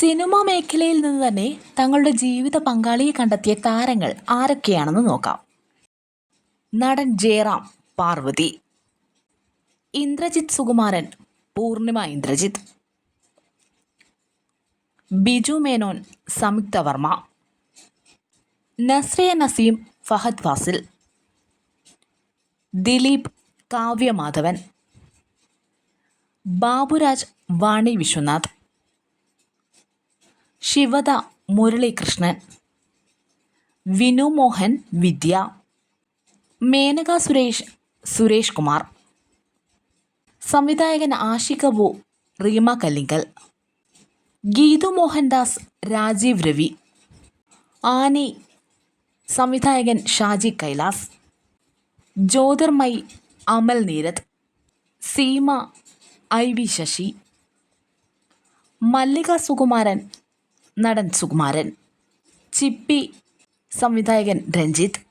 Cinema മേഖലയിൽ നിന്ന് തന്നെ തങ്ങളുടെ ജീവിത പങ്കാളിയെ കണ്ടെത്തിയ താരങ്ങൾ ആരൊക്കെയാണെന്ന് നോക്കാം. നടൻ ജയറാം പാർവതി ഇന്ദ്രജിത് സുകുമാരൻ പൂർണിമ ഇന്ദ്രജിത് ബിജു മേനോൻ സംയുക്ത വർമ്മ നസ്രിയ നസീം ഫഹദ് ഫാസിൽ ദിലീപ് കാവ്യമാധവൻ ബാബുരാജ് വാണി വിശ്വനാഥ് ശിവദ മുരളീകൃഷ്ണൻ. വിനു മോഹൻ വിദ്യ. മേനക സുരേഷ് സുരേഷ് കുമാർ. സംവിധായകൻ അബു റീമ കല്ലിങ്കൽ. ഗീതു മോഹൻദാസ് രാജീവ് രവി. ആനി സംവിധായകൻ Shaji Kailas. Jyothirmayi Amal Neerad. Seema I V Sasi. മല്ലിക സുകുമാരൻ നടൻ സുകുമാരൻ. ചിപ്പി സംവിധായകൻ രഞ്ജിത്ത്.